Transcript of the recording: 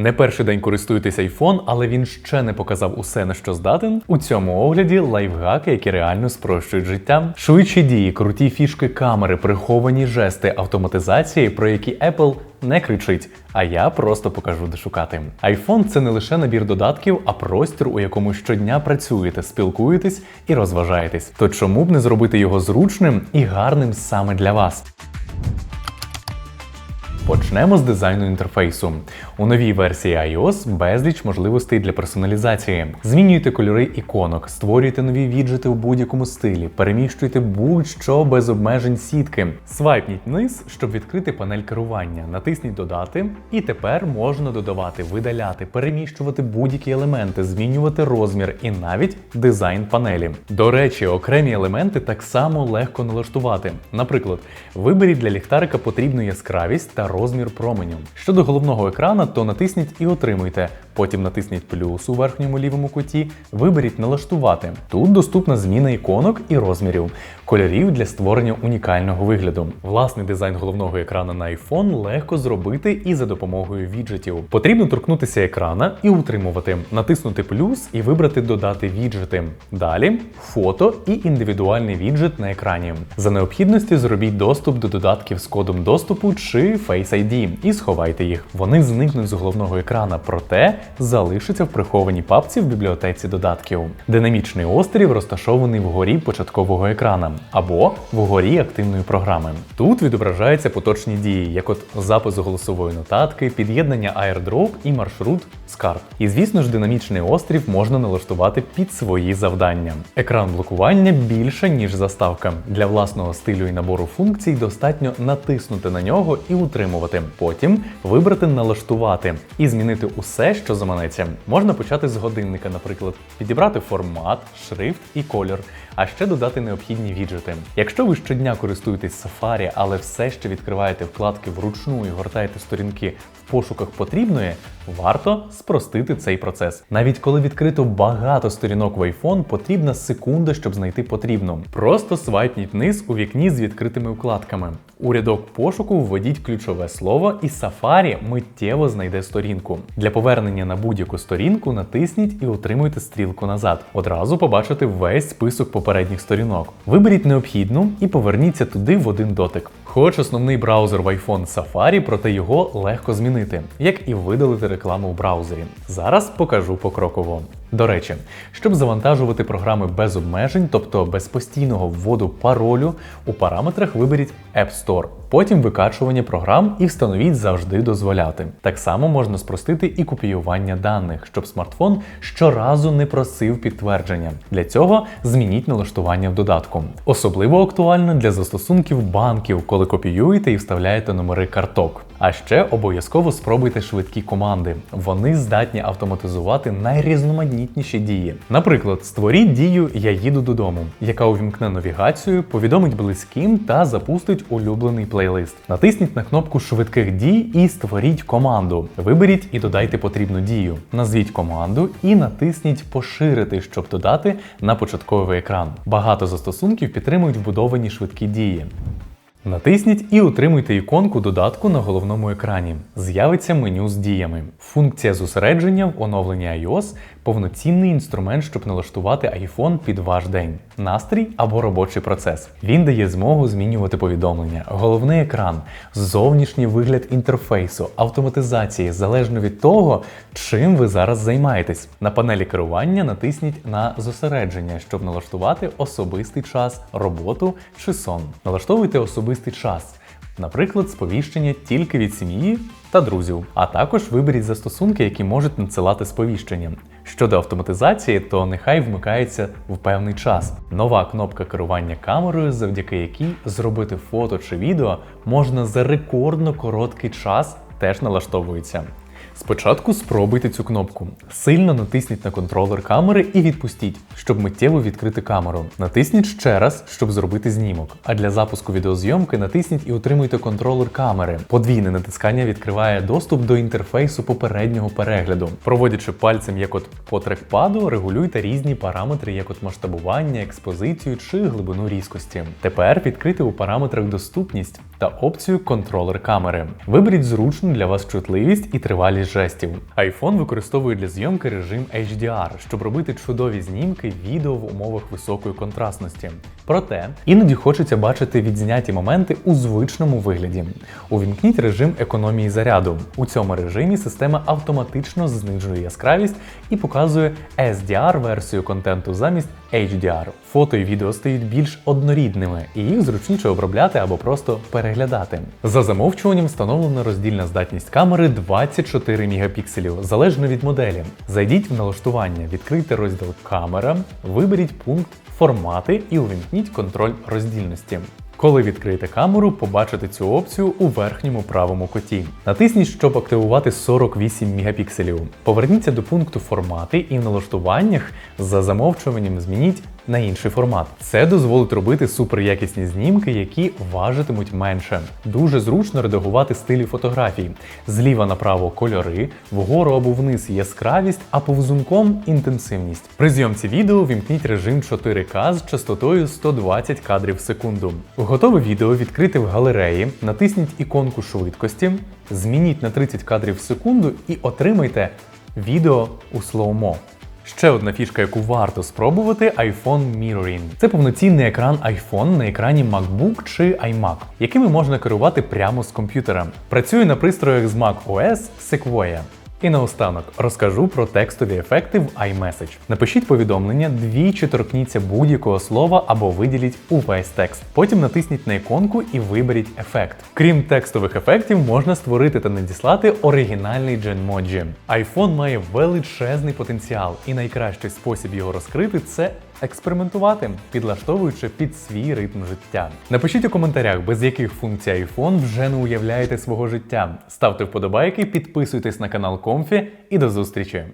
Не перший день користуєтесь iPhone, але він ще не показав усе на що здатен. У цьому огляді лайфхаки, які реально спрощують життя. Швидші дії, круті фішки камери, приховані жести автоматизації, про які Apple не кричить. А я просто покажу, де шукати. iPhone – це не лише набір додатків, а простір, у якому щодня працюєте, спілкуєтесь і розважаєтесь. То чому б не зробити його зручним і гарним саме для вас? Почнемо з дизайну інтерфейсу. У новій версії iOS безліч можливостей для персоналізації. Змінюйте кольори іконок, створюйте нові віджити у будь-якому стилі, переміщуйте будь-що без обмежень сітки. Свайпніть вниз, щоб відкрити панель керування. Натисніть Додати, і тепер можна додавати, видаляти, переміщувати будь-які елементи, змінювати розмір і навіть дизайн панелі. До речі, окремі елементи так само легко налаштувати. Наприклад, виберіть для ліхтарика потрібну яскравість та розмір променю. Щодо головного екрана, то натисніть і отримуйте. Потім натисніть плюс у верхньому лівому куті, виберіть налаштувати. Тут доступна зміна іконок і розмірів, кольорів для створення унікального вигляду. Власний дизайн головного екрана на iPhone легко зробити і за допомогою віджитів. Потрібно торкнутися екрана і утримувати, натиснути плюс і вибрати додати віджити. Далі фото і індивідуальний віджит на екрані. За необхідності зробіть доступ до додатків з кодом доступу чи Face ID і сховайте їх. Вони зникнуть з головного екрана, проте залишаться в прихованій папці в бібліотеці додатків. Динамічний острів розташований вгорі початкового екрана або вгорі активної програми. Тут відображаються поточні дії, як от запис голосової нотатки, під'єднання AirDrop і маршрут з карт. І звісно ж, динамічний острів можна налаштувати під свої завдання. Екран блокування більше, ніж заставка. Для власного стилю і набору функцій достатньо натиснути на нього і утримувати. Потім вибрати налаштувати і змінити усе, що заманеться. Можна почати з годинника, наприклад, підібрати формат, шрифт і колір, а ще додати необхідні віджити. Якщо ви щодня користуєтесь Safari, але все ще відкриваєте вкладки вручну і гортаєте сторінки в пошуках потрібної, варто спростити цей процес. Навіть коли відкрито багато сторінок в iPhone, потрібна секунда, щоб знайти потрібну. Просто свайпніть вниз у вікні з відкритими вкладками. У рядок пошуку введіть ключове слово, і Safari миттєво знайде сторінку. Для повернення на будь-яку сторінку натисніть і отримуйте стрілку назад. Одразу побачите весь список попередніх сторінок. Виберіть необхідну і поверніться туди в один дотик. Хоч основний браузер в iPhone Safari, проте його легко змінити, як і видалити рекламу в браузері. Зараз покажу покроково. До речі, щоб завантажувати програми без обмежень, тобто без постійного вводу паролю, у параметрах виберіть App Store. Потім викачування програм і встановіть завжди дозволяти. Так само можна спростити і копіювання даних, щоб смартфон щоразу не просив підтвердження. Для цього змініть налаштування в додатку. Особливо актуально для застосунків банків, коли копіюєте і вставляєте номери карток. А ще обов'язково спробуйте швидкі команди. Вони здатні автоматизувати найрізноманітніші дії. Наприклад, створіть дію Я їду додому, яка увімкне навігацію, повідомить близьким та запустить улюблений плейлист. Натисніть на кнопку швидких дій і створіть команду. Виберіть і додайте потрібну дію. Назвіть команду і натисніть Поширити, щоб додати на початковий екран. Багато застосунків підтримують вбудовані швидкі дії. Натисніть і утримуйте іконку додатку на головному екрані. З'явиться меню з діями. Функція зосередження в оновленні iOS повноцінний інструмент, щоб налаштувати iPhone під ваш день, настрій або робочий процес. Він дає змогу змінювати повідомлення, головний екран, зовнішній вигляд інтерфейсу, автоматизації залежно від того, чим ви зараз займаєтесь. На панелі керування натисніть на зосередження, щоб налаштувати особистий час, роботу чи сон. Налаштовуйте особистий час. Наприклад, сповіщення тільки від сім'ї та друзів, а також виберіть застосунки, які можуть надсилати сповіщення. Щодо автоматизації, то нехай вмикається в певний час. Нова кнопка керування камерою, завдяки якій зробити фото чи відео можна за рекордно короткий час, теж налаштовується. Спочатку спробуйте цю кнопку. Сильно натисніть на контролер камери і відпустіть, щоб миттєво відкрити камеру. Натисніть ще раз, щоб зробити знімок. А для запуску відеозйомки натисніть і утримуйте контролер камери. Подвійне натискання відкриває доступ до інтерфейсу попереднього перегляду. Проводячи пальцем як от по трекпаду, регулюйте різні параметри, як от масштабування, експозицію чи глибину різкості. Тепер відкрити у параметрах доступність та опцію контролер камери. Виберіть зручну для вас чутливість і тривалість жестів. iPhone використовує для зйомки режим HDR, щоб робити чудові знімки відео в умовах високої контрастності. Проте іноді хочеться бачити відзняті моменти у звичному вигляді. Увімкніть режим економії заряду. У цьому режимі система автоматично знижує яскравість і показує SDR-версію контенту замість HDR. Фото і відео стають більш однорідними, і їх зручніше обробляти або просто переглядати. За замовчуванням встановлена роздільна здатність камери 24 мегапікселів, залежно від моделі. Зайдіть в налаштування, відкрийте розділ Камера, виберіть пункт Формати і увімкніть контроль роздільності. Коли відкриєте камеру, побачите цю опцію у верхньому правому куті. Натисніть, щоб активувати 48 мегапікселів. Поверніться до пункту Формати і в налаштуваннях за замовчуванням змініть на інший формат. Це дозволить робити суперякісні знімки, які важитимуть менше. Дуже зручно редагувати стилі фотографій. Зліва направо кольори, вгору або вниз яскравість, а повзунком інтенсивність. При зйомці відео вімкніть режим 4К з частотою 120 кадрів в секунду. Готове відео відкрити в галереї, натисніть іконку швидкості, змініть на 30 кадрів в секунду і отримайте відео у слоумо. Ще одна фішка, яку варто спробувати iPhone Mirroring. Це повноцінний екран iPhone на екрані MacBook чи iMac, якими можна керувати прямо з комп'ютера. Працює на пристроях з macOS Sequoia. І наостанок розкажу про текстові ефекти в iMessage. Напишіть повідомлення, двічі торкніться будь-якого слова або виділіть увесь текст. Потім натисніть на іконку і виберіть ефект. Крім текстових ефектів, можна створити та надіслати оригінальний дженмоджі. iPhone має величезний потенціал, і найкращий спосіб його розкрити це експериментувати, підлаштовуючи під свій ритм життя. Напишіть у коментарях, без яких функцій iPhone вже не уявляєте свого життя. Ставте вподобайки, підписуйтесь на канал Комфі і до зустрічі!